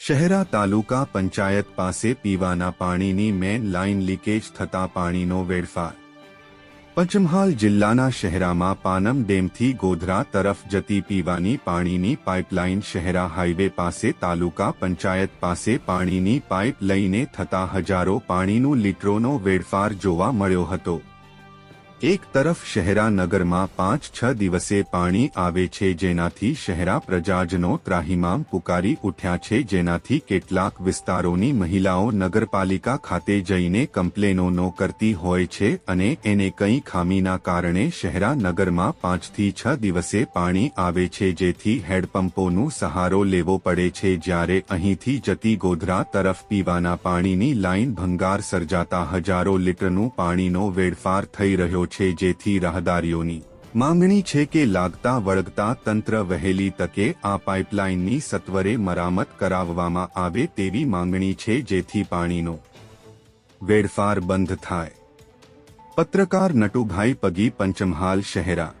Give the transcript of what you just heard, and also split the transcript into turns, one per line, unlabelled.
શહેરા તાલુકા પંચાયત પાસે પીવાના પાણીની મેન લાઇન લીકેજ થતા પાણીનો વેડફાર. પંચમહાલ જિલ્લાના શહેરામાં પાનમ ડેમથી ગોધરા તરફ જતી પીવાની પાણીની પાઇપલાઇન શહેરા હાઇવે પાસે તાલુકા પંચાયત પાસે પાણીની પાઇપ લઈને થતા હજારો પાણીનું લીટરોનો વેડફાર જોવા મળ્યો હતો. એક તરફ શહેરા નગરમાં પાંચ છ દિવસે પાણી આવે છે જેનાથી શહેરા પ્રજાજનો ત્રાહિમામ પુકારી ઉઠ્યા છે જેનાથી કેટલાક વિસ્તારોની મહિલાઓ નગરપાલિકા ખાતે જઈને કમ્પ્લેનો કરતી હોય છે અને એને કંઈ ખામીના કારણે શહેરા નગરમાં પાંચથી છ દિવસે પાણી આવે છે જેથી હેડપંપોનું સહારો લેવો પડે છે જ્યારે અહીંથી જતી ગોધરા તરફ પીવાના પાણીની લાઇન ભંગાર સર્જાતા હજારો લીટરનું પાણીનો વેડફાર થઈ છે જેથી રાહદારીઓની માંગણી છે કે લાગતા વળગતા તંત્ર વહેલી તકે આ પાઇપલાઇનની સત્વરે મરામત કરાવવામાં આવે તેવી માંગણી છે જેથી પાણીનો વેડફાર બંધ થાય. પત્રકાર નટુભાઈ પગી, પંચમહાલ, શહેરા.